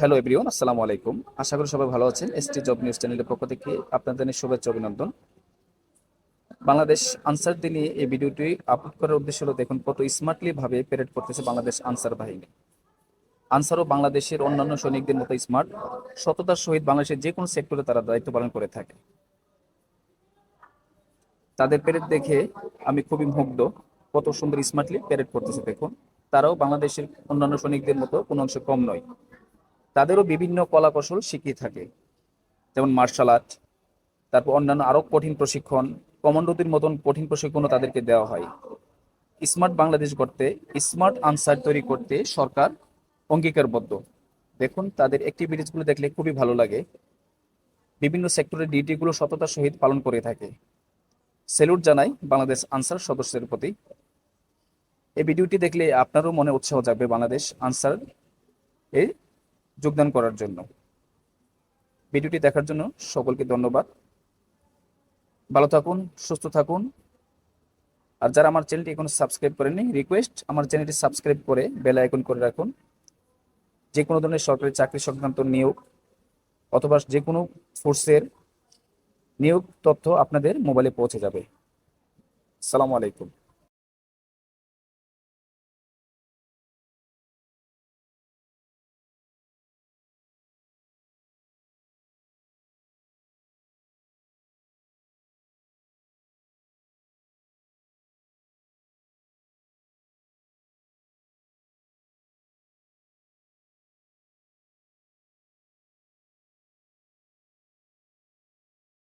Hello everyone আসসালামু আলাইকুম আশা করি সবাই ভালো আছেন। এসটি জব নিউজ চ্যানেলের পক্ষ থেকে আপনাদের শুভেচ্ছা অভিনন্দন। বাংলাদেশ আনসার দিনে এই ভিডিওটি আপলোড করার উদ্দেশ্য হলো, দেখুন কত স্মার্টলি ভাবে প্যারেড করতেছে বাংলাদেশ আনসার বাহিনী। আনসারও বাংলাদেশের অন্যান্য সৈনিকদের মতো স্মার্ট সততার সহিত বাংলাদেশের যে কোনো সেক্টরে তারা দায়িত্ব পালন করে থাকে। তাদের প্যারেড দেখে আমি খুবই মুগ্ধ, কত সুন্দর স্মার্টলি প্যারেড করতেছে, দেখুন। তারাও বাংলাদেশের অন্যান্য সৈনিকদের মতো কোনো অংশে কম নয়। তাদেরও বিভিন্ন কলা কৌশল শিখিয়ে থাকে। যেমন মার্শাল আর্ট তারপর অন্যান্য আরও কঠিন প্রশিক্ষণ, কমান্ডোদের মতন কঠিন প্রশিক্ষণও তাদেরকে দেওয়া হয়। স্মার্ট বাংলাদেশ করতে স্মার্ট আনসার তৈরি করতে সরকার অঙ্গীকারবদ্ধ। দেখুন, তাদের অ্যাক্টিভিটিসগুলো দেখলে খুবই ভালো লাগে। বিভিন্ন সেক্টরের ডিউটিগুলো সততার সহিত পালন করে থাকে। সেলুট জানাই বাংলাদেশ আনসার সদস্যের প্রতি। এই ভিডিওটি দেখলে আপনারও মনে উৎসাহ যাবে বাংলাদেশ আনসার এ যোগদান করার জন্য। ভিডিওটি দেখার জন্য সকলকে ধন্যবাদ। ভালো থাকুন, সুস্থ থাকুন। আর যারা আমার চ্যানেলটি এখনও সাবস্ক্রাইব করেনি রিকোয়েস্ট আমার চ্যানেলটি সাবস্ক্রাইব করে বেল আইকন করে রাখুন। যে কোনো ধরনের সরকারি চাকরি সংক্রান্ত নিয়োগ অথবা যে কোনো ফোর্সের নিয়োগ তথ্য আপনাদের মোবাইলে পৌঁছে যাবে। সালামু আলাইকুম।